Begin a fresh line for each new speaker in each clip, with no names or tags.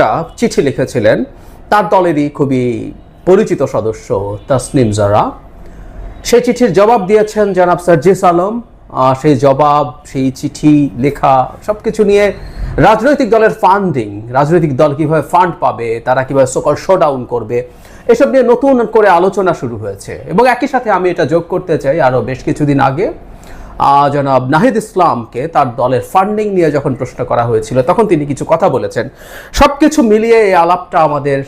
একটা চিঠি লিখেছিলেন। তার দলেরই খুবই পরিচিত সদস্য তাসনিম জারা। সেই চিঠির জবাব দিয়েছেন জনাব সার্জিস আলম। সেই জবাব, সেই চিঠি, লেখা সব কিছু নিয়ে রাজনৈতিক দলের ফান্ডিং রাজনৈতিক দল কীভাবে ফান্ড পাবে, তারা কীভাবে সকল শোডাউন করবে, এসব নিয়ে নতুন করে আলোচনা শুরু হয়েছে। এবং একই সাথে আমি এটা যোগ করতে চাই আরও বেশ কিছুদিন আগে। জনাব নাহিদ ইসলামকে তার দলের ফান্ডিং নিয়ে যখন প্রশ্ন করা হয়েছিল, তখন তিনি কিছু কথা বলেছেন। সব কিছু মিলিয়ে এই আলাপটা আমাদের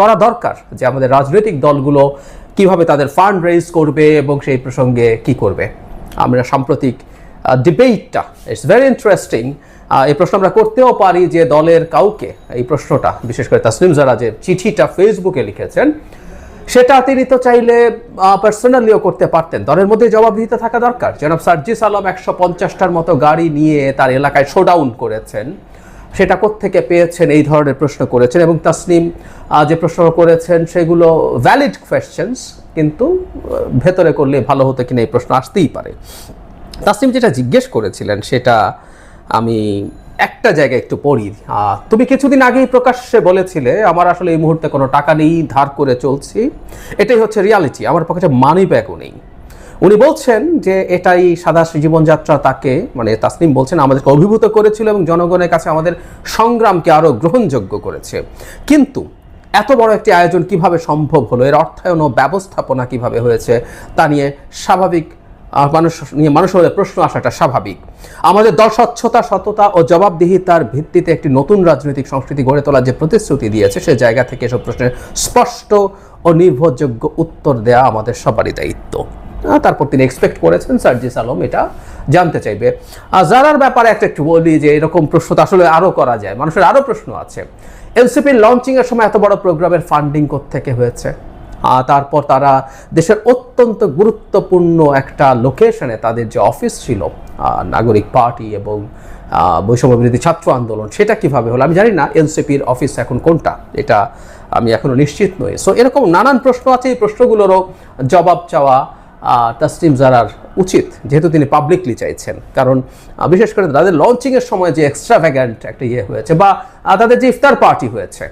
করা দরকার যে আমাদের রাজনৈতিক দলগুলো কীভাবে তাদের ফান্ড রেজ করবে এবং সেই প্রসঙ্গে কি করবে। আমরা সাম্প্রতিক ডিবেটটা ইটস ভেরি ইন্টারেস্টিং এই প্রশ্ন আমরা করতেও পারি যে দলের কাউকে, এই প্রশ্নটা, বিশেষ করে তাসলিম জারা যে চিঠিটা ফেসবুকে লিখেছেন সেটা তিনি তো চাইলে পার্সোনালিও করতে পারতেন। দলের মধ্যে জবাবদিহিতা থাকা দরকার। জনাব সার্জিস আলম একশো পঞ্চাশটার মতো গাড়ি নিয়ে তার এলাকায় শোডাউন করেছেন। সেটা থেকে পেয়েছেন এই ধরনের প্রশ্ন করেছেন এবং তাসনিম যে প্রশ্ন করেছেন সেগুলো ভ্যালিড কোয়েশ্চেন্স কিন্তু ভেতরে করলে ভালো হতো কিনা এই প্রশ্ন আসতেই পারে। তাসনিম যেটা জিজ্ঞেস করেছিলেন সেটা আমি একটা জায়গায় একটু পড়ি। তুমি কিছুদিন আগেই প্রকাশ্যে বলেছিলে, আমার আসলে এই মুহূর্তে কোনো টাকা নেই, ধার করে চলছি। এটাই হচ্ছে রিয়ালিটি আমার পকেটে মানি ব্যাগও নেই। উনি বলছেন যে, এটাই সাদা জীবনযাত্রা তাকে মানে তাসনিম বলছেন, আমাদেরকে অভিভূত করেছিল এবং জনগণের কাছে আমাদের সংগ্রামকে আরও গ্রহণযোগ্য করেছে। কিন্তু এত বড় একটি আয়োজন কীভাবে সম্ভব হলো? এর অর্থায়ন ও ব্যবস্থাপনা কীভাবে হয়েছে? তা নিয়ে স্বাভাবিক মানুষ নিয়ে মানুষের মধ্যে প্রশ্ন আসাটা স্বাভাবিক। আমাদের দল স্বচ্ছতা, সততা ও জবাবদিহিতার ভিত্তিতে একটি নতুন রাজনৈতিক সংস্কৃতি গড়ে তোলার যে প্রতিশ্রুতি দিয়েছে, সে জায়গা থেকে এসব প্রশ্নের স্পষ্ট ও নির্ভরযোগ্য উত্তর দেয়া আমাদের সবারই দায়িত্ব। তারপর তিনি এক্সপেক্ট করেছেন সার্জিস আলম এটা জানতে চাইবে। আর যারার ব্যাপারে একটা একটু বলি যে এরকম প্রশ্ন তো আসলে আরও করা যায়, মানুষের আরও প্রশ্ন আছে। এনসিপির লঞ্চিংয়ের সময় এত বড় প্রোগ্রামের ফান্ডিং থেকে হয়েছে? তারপর তারা দেশের অত্যন্ত গুরুত্বপূর্ণ একটা লোকেশনে তাদের যে অফিস ছিল নাগরিক পার্টি এবং বৈষম্য বিরোধী ছাত্র আন্দোলন, সেটা কীভাবে হলো? আমি জানি না এনসিপির অফিস এখন কোনটা, এটা আমি এখনও নিশ্চিত নই। সো এরকম নানান প্রশ্ন আছে, এই প্রশ্নগুলোরও জবাব চাওয়া তাসলিম জারার উচিত, যেহেতু তিনি পাবলিকলি চাইছেন। কারণ বিশেষ করে তাদের লঞ্চিংয়ের সময় যে এক্সট্রা এক্সট্রাভ্যাগ্যান্ট একটা ইয়ে হয়েছে বা তাদের যে ইফতার পার্টি হয়েছে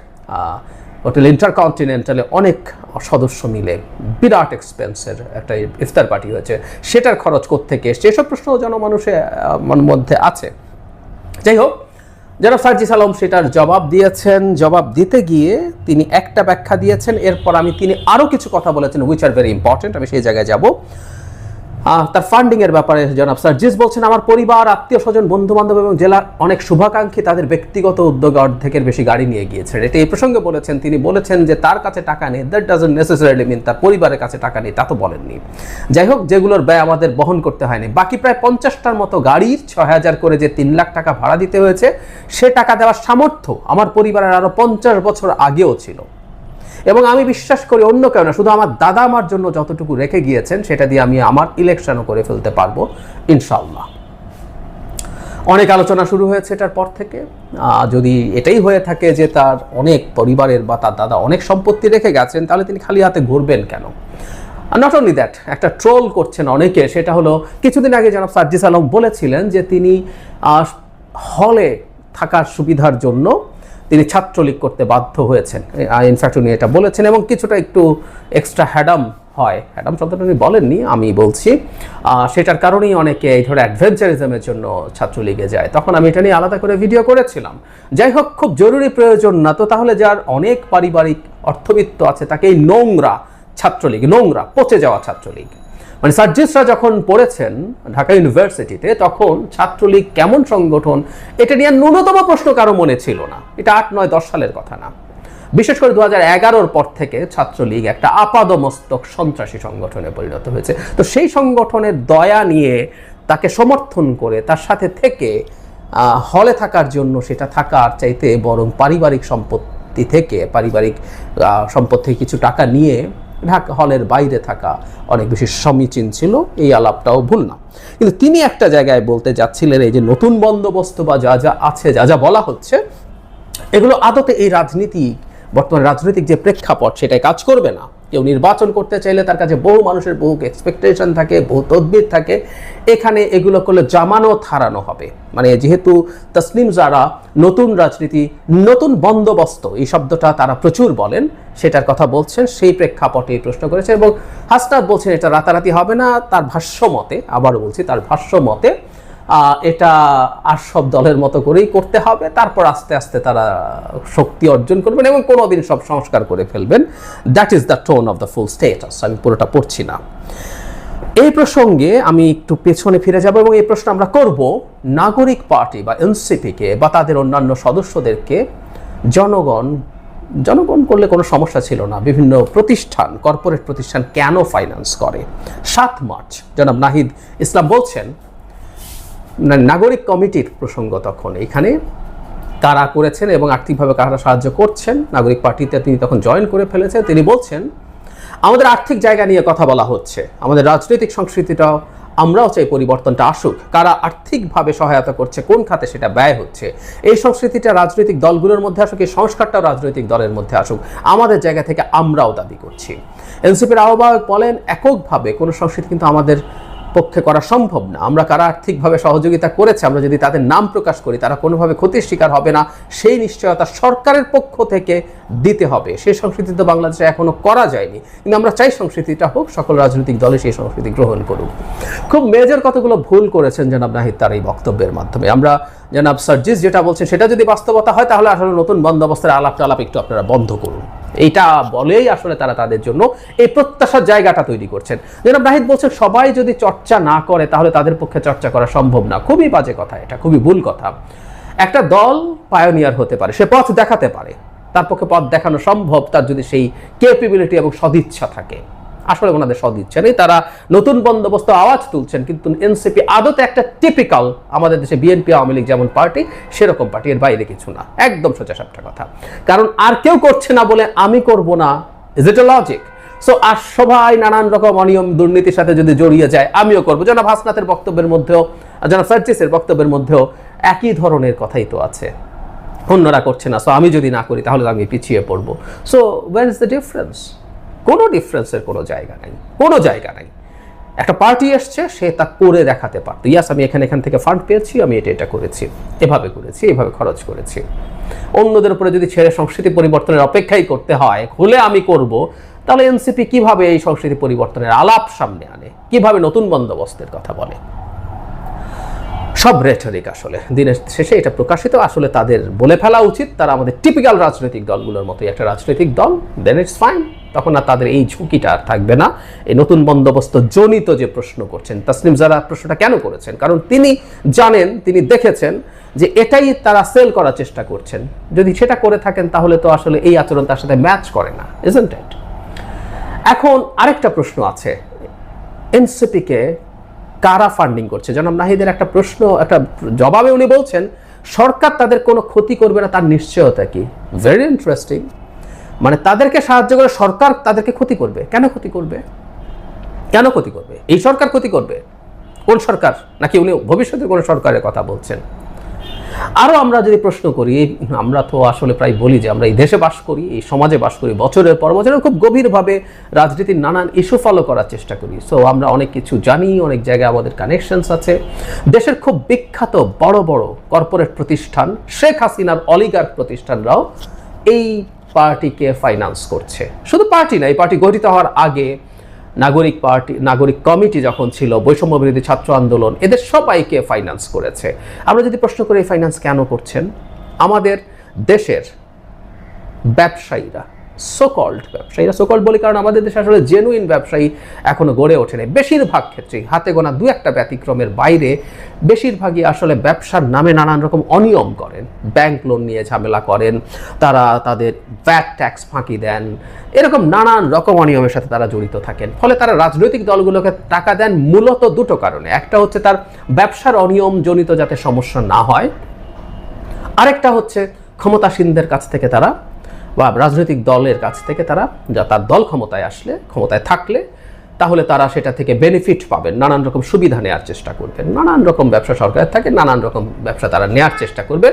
হোটেল ইন্টারকন্টিনেন্টালে অনেক সদস্য মিলে বিরাট এক্সপেন্সের একটা ইফতার পার্টি হয়েছে। সেটার খরচ কোত্থেকে এসছে? এসব প্রশ্ন জনমানুষের মন- মধ্যে আছে। যাই হোক যারা সার্জিস আলম সেটার জবাব দিয়েছেন। জবাব দিতে গিয়ে তিনি একটা ব্যাখ্যা দিয়েছেন। এরপর আমি তিনি আরও কিছু কথা বলেছেন উইচ আর ভেরি ইম্পর্টেন্ট আমি সেই জায়গায় যাব। তার ফান্ডিং এর ব্যাপারে জনাব সার্জিস বলছেন, আমার পরিবার, আত্মীয় স্বজন বন্ধু বান্ধব এবং জেলার অনেক শুভাকাঙ্ক্ষী তাদের ব্যক্তিগত উদ্যোগে অর্ধেকের বেশি গাড়ি নিয়ে গিয়েছেন। এটা এই প্রসঙ্গে বলেছেন, তিনি বলেছেন যে তার কাছে টাকা নেই। দ্যাট ডাজন্ট নেসেসারিলি মিন তার পরিবারের কাছে টাকা নেই, তা তো বলেননি। যাই হোক, যেগুলোর ব্যয় আমাদের বহন করতে হয়নি। বাকি প্রায় পঞ্চাশটার মতো গাড়ির ছয় হাজার করে যে তিন লাখ টাকা ভাড়া দিতে হয়েছে, সে টাকা দেওয়ার সামর্থ্য আমার পরিবারের আরও পঞ্চাশ বছর আগেও ছিল। এবং আমি বিশ্বাস করি অন্য কেউ না, শুধু আমার দাদা আমার জন্য যতটুকু রেখে গিয়েছেন, সেটা দিয়ে আমি আমার ইলেকশনও করে ফেলতে পারব ইনশাল্লাহ অনেক আলোচনা শুরু হয়েছে এটার পর থেকে। যদি এটাই হয়ে থাকে যে তার অনেক পরিবারের বা তার দাদা অনেক সম্পত্তি রেখে গেছেন, তাহলে তিনি খালি হাতে ঘুরবেন কেন? নট অনলি দ্যাট একটা ট্রোল করছেন অনেকে, সেটা হলো কিছুদিন আগে জনাব সার্জিস আলম বলেছিলেন যে তিনি হলে থাকার সুবিধার জন্য তিনি ছাত্রলীগ করতে বাধ্য হয়েছেন। ইনফ্যাক্ট উনি এটা বলেছেন এবং কিছুটা একটু এক্সট্রা হ্যাডাম হয়। হ্যাডাম শব্দটা উনি বলেননি, আমি বলছি। সেটার কারণেই অনেকে এই ধরো অ্যাডভেঞ্চারিজমের জন্য ছাত্রলীগে যায়। তখন আমি এটা নিয়ে আলাদা করে ভিডিও করেছিলাম। যাই হোক, খুব জরুরি প্রয়োজন না তো, তাহলে যার অনেক পারিবারিক অর্থবিত্ত আছে তাকে এই নোংরা ছাত্রলীগ, নোংরা, পচে যাওয়া ছাত্রলীগ। মানে সার্জিসরা যখন পড়েছেন ঢাকা ইউনিভার্সিটিতে, তখন ছাত্রলীগ কেমন সংগঠন, এটা নিয়ে ন্যূনতম প্রশ্ন কারও মনে ছিল না। এটা আট নয় দশ সালের কথা না। বিশেষ করে দু হাজার পর থেকে ছাত্রলীগ একটা আপাদমস্তক সন্ত্রাসী সংগঠনে পরিণত হয়েছে। তো সেই সংগঠনের দয়া নিয়ে তাকে সমর্থন করে, তার সাথে থেকে হলে থাকার জন্য সেটা থাকার চাইতে বরং পারিবারিক সম্পত্তি থেকে, পারিবারিক সম্পদ থেকে কিছু টাকা নিয়ে ঢাকা হলের বাইরে থাকা অনেক বেশি সমীচীন ছিল, এই আলাপটাও ভুল না। কিন্তু তিনি একটা জায়গায় বলতে যাচ্ছিলেন, এই যে নতুন বন্দোবস্ত বা যা যা আছে, যা যা বলা হচ্ছে, এগুলো আদতে এই রাজনীতি, বর্তমান রাজনৈতিক যে প্রেক্ষাপট সেটাই কাজ করবে না। কেউ নির্বাচন করতে চাইলে তার কাছে বহু মানুষের বহু এক্সপেকটেশন থাকে, বহু তদবির থাকে। এখানে এগুলো করলে জামানো থারানো হবে। মানে যেহেতু তসলিম যারা নতুন রাজনীতি, নতুন বন্দোবস্ত, এই শব্দটা তারা প্রচুর বলেন, সেটার কথা বলছেন, সেই প্রেক্ষাপটে প্রশ্ন করেছে এবং হাসনাত বলছেন, এটা রাতারাতি হবে না। তার ভাষ্য মতে, আবারও বলছি, তার ভাষ্য মতে এটা আর সব দলের মতো করেই করতে হবে। তারপর আস্তে আস্তে তারা শক্তি অর্জন করবেন এবং কোনোদিন সব সংস্কার করে ফেলবেন। That is the tone of the full status আমি পুরোটা পড়ছি না। এই প্রসঙ্গে আমি একটু পেছনে ফিরে যাব এবং এই প্রশ্ন আমরা করব, নাগরিক পার্টি বা এনসিপিকে বা তাদের অন্যান্য সদস্যদেরকে, জনগণ জনগণ করলে কোনো সমস্যা ছিল না। বিভিন্ন প্রতিষ্ঠান, কর্পোরেট প্রতিষ্ঠান কেন ফাইন্যান্স করে? সাত মার্চ, জনাব নাহিদ ইসলাম বলছেন নাগরিক কমিটির প্রসঙ্গ তখন। এখানে কারা করেছেন এবং আর্থিকভাবে কারা সাহায্য করছেন, নাগরিক পার্টিতে তিনি তখন জয়েন করে ফেলেছেন, তিনি বলছেন, আমাদের আর্থিক জায়গা নিয়ে কথা বলা হচ্ছে। আমাদের রাজনৈতিক সংস্কৃতিটাও, আমরাও চাই পরিবর্তনটা আসুক। কারা আর্থিকভাবে সহায়তা করছে, কোন খাতে সেটা ব্যয় হচ্ছে? এই সংস্কৃতিটা রাজনৈতিক দলগুলোর মধ্যে আসুক, এই সংস্কারটাও রাজনৈতিক দলের মধ্যে আসুক। আমাদের জায়গা থেকে আমরাও দাবি করছি। এনসিপির আহ্বায়ক বলেন, এককভাবে কোনো সংস্কৃতি কিন্তু আমাদের পক্ষে করা সম্ভব না। আমরা কারা আর্থিকভাবে সহযোগিতা করেছে, আমরা যদি তাদের নাম প্রকাশ করি, তারা কোনোভাবে ক্ষতির শিকার হবে না। সেই নিশ্চয়তা সরকারের পক্ষ থেকে দিতে হবে। সেই সংস্কৃতি তো বাংলাদেশে এখনও করা যায়নি। কিন্তু আমরা চাই সংস্কৃতিটা হোক, সকল রাজনৈতিক দলে সেই সংস্কৃতি গ্রহণ করুক। খুব মেজর কতগুলো ভুল করেছেন জনাব নাহিদ তার এই বক্তব্যের মাধ্যমে। আমরা জনাব সার্জিস যেটা বলছেন, সেটা যদি বাস্তবতা হয়, তাহলে আসলে নতুন বন্দোবস্তের আলাপ একটু আপনারা বন্ধ করুন। এইটা বলেই আসলে তারা তাদের জন্য এই প্রত্যাশার জায়গাটা তৈরি করছেন। যেন নাহিদ বলছে সবাই যদি চর্চা না করে তাহলে তাদের পক্ষে চর্চা করা সম্ভব না। খুবই বাজে কথা এটা, খুবই ভুল কথা। একটা দল পায়োনিয়ার হতে পারে, সে পথ দেখাতে পারে, তার পক্ষে পথ দেখানো সম্ভব, তার যদি সেই ক্যাপেবিলিটি এবং সদিচ্ছা থাকে। আসলে ওনাদের সদিচ্ছা নেই তারা নতুন বন্দোবস্ত আওয়াজ তুলছেন, কিন্তু এনসিপি আদতে একটা টিপিক্যাল আমাদের দেশে বিএনপি, আওয়ামী লীগ যেমন পার্টি, সেরকম পার্টি এর বাইরে কিছু না। একদম সোজা সাপটা কথা। কারণ আর কেউ করছে না বলে আমি করব না is it a logic so আর সবাই নানান রকম অনিয়ম দুর্নীতির সাথে যদি জড়িয়ে যায়, আমিও করব। জনাব হাসনাতের বক্তব্যের মধ্যেও জনাব সার্জিসের বক্তব্যের মধ্যেও একই ধরনের কথাই তো আছে। অন্যরা করছে না সো আমি যদি না করি তাহলে আমি পিছিয়ে পড়ব। So where is the difference কোনো ডিফারেন্সের কোনো জায়গা নাই, কোনো জায়গা নাই। একটা পার্টি এসছে, সে তা করে দেখাতে পারতো। ইয়াস আমি এখানে, এখান থেকে ফান্ড পেয়েছি, আমি এটা এটা করেছি। এভাবে করেছি, এভাবে খরচ করেছি। অন্যদের উপরে যদি ছেড়ে সংস্কৃতি পরিবর্তনের অপেক্ষাই করতে হয়, খুলে আমি করব, তাহলে এনসিপি কীভাবে এই সংস্কৃতি পরিবর্তনের আলাপ সামনে আনে? কীভাবে নতুন বন্দোবস্তের কথা বলে? সব রেটরিক আসলে। দিনের শেষে এটা প্রকাশিত, আসলে তাদের বলে ফেলা উচিত। তারা আমাদের টিপিক্যাল রাজনৈতিক দলগুলোর মতোই একটা রাজনৈতিক দল দেন ইটস ফাইন তখন আর তাদের এই ঝুঁকিটা আর থাকবে না। এই নতুন বন্দোবস্ত জনিত যে প্রশ্ন করছেন, তাসলিম যারা প্রশ্নটা কেন করেছেন? কারণ তিনি জানেন, তিনি দেখেছেন যে এটাই তারা সেল করার চেষ্টা করছেন। যদি সেটা করে থাকেন, তাহলে তো আসলে এই আচরণ তার সাথে ম্যাচ করে না ইজন্ট এখন আরেকটা প্রশ্ন আছে। এনসিপিকে কারা ফান্ডিং করছে? জনাব নাহিদের একটা প্রশ্ন, একটা জবাবে উনি বলছেন, সরকার তাদের কোনো ক্ষতি করবে না, তার নিশ্চয়তা কি? ভেরি ইন্টারেস্টিং মানে তাদেরকে সাহায্য করে সরকার তাদেরকে ক্ষতি করবে। কেন ক্ষতি করবে? কেন ক্ষতি করবে? এই সরকার ক্ষতি করবে? কোন সরকার? নাকি উনি ভবিষ্যতে কোন সরকারের কথা বলছেন? আরও আমরা যদি প্রশ্ন করি, আমরা তো আসলে প্রায় বলি যে আমরা এই দেশে বাস করি, এই সমাজে বাস করি, বছরের পর বছর খুব গভীরভাবে রাজনীতির নানান ইস্যু ফলো করার চেষ্টা করি। সো আমরা অনেক কিছু জানি, অনেক জায়গায় আমাদের কানেকশনস আছে। দেশের খুব বিখ্যাত বড় বড় কর্পোরেট প্রতিষ্ঠান, শেখ হাসিনার অলিগার প্রতিষ্ঠানরাও এই পার্টিকে ফাইন্যান্স করছে। শুধু পার্টি না, এই পার্টি গঠিত হওয়ার আগে নাগরিক পার্টি, নাগরিক কমিটি যখন ছিল, বৈষম্য বিরোধী ছাত্র আন্দোলন, এদের সবাইকে ফাইন্যান্স করেছে। আমরা যদি প্রশ্ন করি ফাইন্যান্স কেন করছেন? আমাদের দেশের ব্যবসায়ীরা সোকল্ড ব্যবসায়ীরা সোকল্ড বলি কারণ আমাদের দেশে আসলে জেনুইন ব্যবসায়ী এখনও গড়ে ওঠেনি। বেশিরভাগ ক্ষেত্রেই হাতে গোনা দু একটা ব্যতিক্রমের বাইরে বেশিরভাগই আসলে ব্যবসার নামে নানান রকম অনিয়ম করেন। ব্যাংক লোন নিয়ে ঝামেলা করেন, তারা তাদের ভ্যাট ট্যাক্স ফাঁকি দেন, এরকম নানান রকম অনিয়মের সাথে তারা জড়িত থাকেন। ফলে তারা রাজনৈতিক দলগুলোকে টাকা দেন মূলত দুটো কারণে। একটা হচ্ছে তার ব্যবসার অনিয়ম জনিত যাতে সমস্যা না হয়, আরেকটা হচ্ছে ক্ষমতাসীনদের কাছ থেকে তারা বা রাজনৈতিক দলের কাছ থেকে তারা যা তার দল ক্ষমতায় আসলে, ক্ষমতায় থাকলে, তাহলে তারা সেটা থেকে বেনিফিট পাবেন। নানান রকম সুবিধা নেওয়ার চেষ্টা করবেন। নানান রকম ব্যবসা সরকারের থাকে, নানান রকম ব্যবসা তারা নেওয়ার চেষ্টা করবে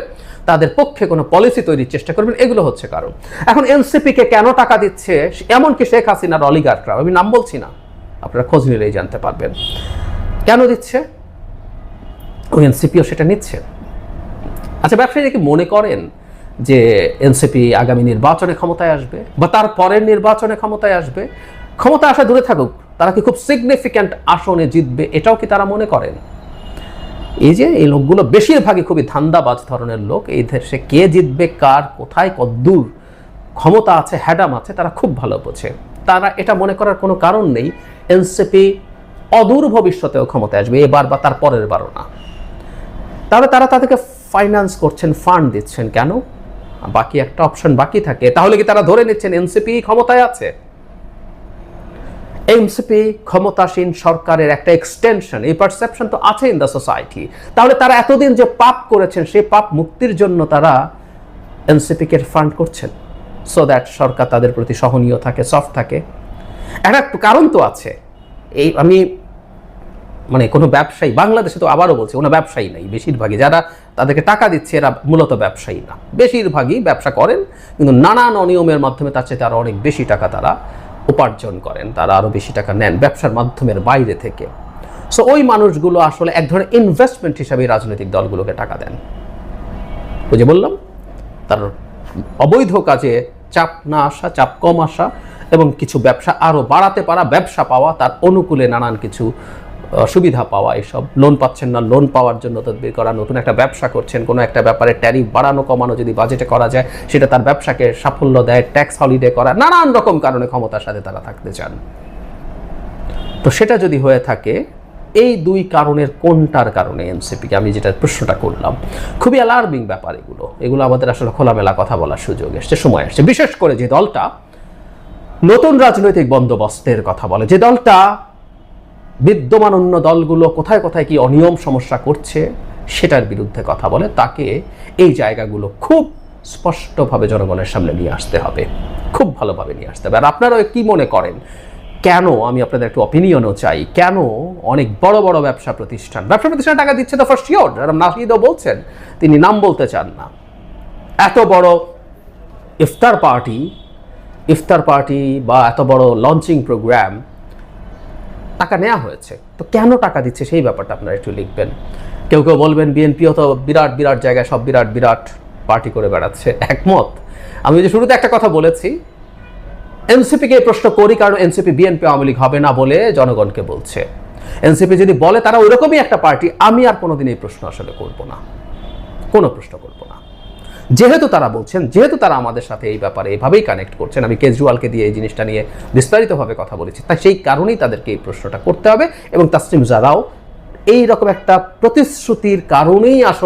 তাদের পক্ষে কোনো পলিসি তৈরির চেষ্টা করবেন, এগুলো হচ্ছে কারণ। এখন এনসিপিকে কেন টাকা দিচ্ছে? এমনকি শেখ হাসিনার অলিগার্করা আমি নাম বলছি না, আপনারা খোঁজ নিলেই জানতে পারবেন। কেন দিচ্ছে? ওই এনসিপিও সেটা নিচ্ছে। আচ্ছা ব্যবসায়ীরা কি মনে করেন যে এনসিপি আগামী নির্বাচনে ক্ষমতায় আসবে বা তার পরের নির্বাচনে ক্ষমতায় আসবে, ক্ষমতা আসা দূরে থাকুক, তারা কি খুব সিগনিফিক্যান্ট আসনে জিতবে এটাও কি তারা মনে করেন? এই যে এই লোকগুলো বেশিরভাগই খুবই ধান্দাবাজ ধরনের লোক, এই দেশে কে জিতবে, কার, কোথায় কদ্দূর ক্ষমতা আছে, হ্যাডাম আছে, তারা খুব ভালো বোঝে। তারা এটা মনে করার কোনো কারণ নেই, এনসিপি অদূর ভবিষ্যতেও ক্ষমতায় আসবে, এবার বা তার পরের বারও না। তাহলে তারা তাদেরকে ফাইন্যান্স করছেন ফান্ড দিচ্ছেন কেন? বাকি একটা অপশন বাকি থাকে। তাহলে কি তারা ধরে নিচ্ছেন এনসিপি ক্ষমতায় আছে? এনসিপি ক্ষমতাসীন সরকারের একটা এক্সটেনশন এই পারসেপশন তো আছে ইন দ্য সোসাইটি তাহলে তারা এতদিন যে পাপ করেছেন, সেই পাপ মুক্তির জন্য তারা এনসিপিকে ফান্ড করছেন। সো দ্যাট সরকার তাদের প্রতি সহনীয় থাকে সফট থাকে। একটা কারণ তো আছে। এই আমি মানে কোনো ব্যবসায়ী, বাংলাদেশে তো আবারও বলছে কোনো ব্যবসায়ী নাই বেশিরভাগই। যারা তাদেরকে টাকা দিচ্ছে এরা মূলত ব্যবসায়ী না। বেশিরভাগই ব্যবসা করেন, কিন্তু নানান অনিয়মের মাধ্যমে তার চেয়ে আরও অনেক বেশি টাকা তারা উপার্জন করেন, তারা আরও বেশি টাকা নেন ব্যবসার মাধ্যমের বাইরে থেকে। সো ওই মানুষগুলো আসলে এক ধরনের ইনভেস্টমেন্ট হিসাবে রাজনৈতিক দলগুলোকে টাকা দেন। বুঝে বললাম, তার অবৈধ কাজে চাপ না আসা, চাপ কম আসা এবং কিছু ব্যবসা আরও বাড়াতে পারা, ব্যবসা পাওয়া, তার অনুকূলে নানান কিছু সুবিধা পাওয়া, এসব লোন পাচ্ছেন না লোন পাওয়ার জন্য তদবির করা, নতুন একটা ব্যবসা করছেন, কোনো একটা ব্যাপারে ট্যারিফ বাড়ানো, কমানো যদি বাজেটে করা যায়, সেটা তার ব্যবসাকে সাফল্য দেয় ট্যাক্স হলিডে করা, নানান রকম কারণে ক্ষমতার সাথে তারা থাকতে চান। তো সেটা যদি হয়ে থাকে, এই দুই কারণের কোনটার কারণে এনসিপিকে আমি যেটা প্রশ্নটা করলাম, খুবই অ্যালার্মিং ব্যাপার এগুলো। এগুলো আমাদের আসলে খোলামেলা কথা বলার সুযোগ এসছে, সময় আসছে বিশেষ করে যে দলটা নতুন রাজনৈতিক বন্দোবস্তের কথা বলে, যে দলটা বিদ্যমান অন্য দলগুলো কোথায় কোথায় কি অনিয়ম সমস্যা করছে সেটার বিরুদ্ধে কথা বলে, তাকে এই জায়গাগুলো খুব স্পষ্টভাবে জনগণের সামনে নিয়ে আসতে হবে। খুব ভালোভাবে নিয়ে আসতে হবে। আর আপনারাও কি মনে করেন? কেন, আমি আপনাদের একটু অপিনিয়নও চাই, কেন অনেক বড় বড় ব্যবসা প্রতিষ্ঠান ব্যবসা প্রতিষ্ঠান টাকা দিচ্ছে তো ফার্স্ট শিওর নাহিদও বলছেন, তিনি নাম বলতে চান না। এত বড় ইফতার পার্টি ইফতার পার্টি বা এত বড় লঞ্চিং প্রোগ্রাম টাকা নেওয়া হয়েছে। তো কেন টাকা দিচ্ছে সেই ব্যাপারটা আপনারা একটু লিখবেন। কেউ কেউ বলবেন বিএনপিও তো বিরাট বিরাট জায়গায় সব বিরাট বিরাট পার্টি করে বেড়াচ্ছে। একমত। আমি যে শুরুতে একটা কথা বলেছি এনসিপিকে প্রশ্ন করি কারণ এনসিপি বিএনপি আওয়ামী লীগ হবে না বলে জনগণকে বলছে। এনসিপি যদি বলে তারা ওইরকমই একটা পার্টি, আমি আর কোনোদিন এই প্রশ্ন আসলে করব না। কোনো প্রশ্ন করব না। যেহেতু তারা বলছেন, যেহেতু তারা আমাদের সাথে এই ব্যাপারে এভাবেই কানেক্ট করছেন, আমি কেজরিওয়ালকে দিয়ে এই জিনিসটা নিয়ে বিস্তারিতভাবে কথা বলেছি। তাই সেই কারণেই তাদেরকে এই প্রশ্নটা করতে হবে এবং তাসলিম জারাও এইরকম একটা প্রতিশ্রুতির কারণেই আসলে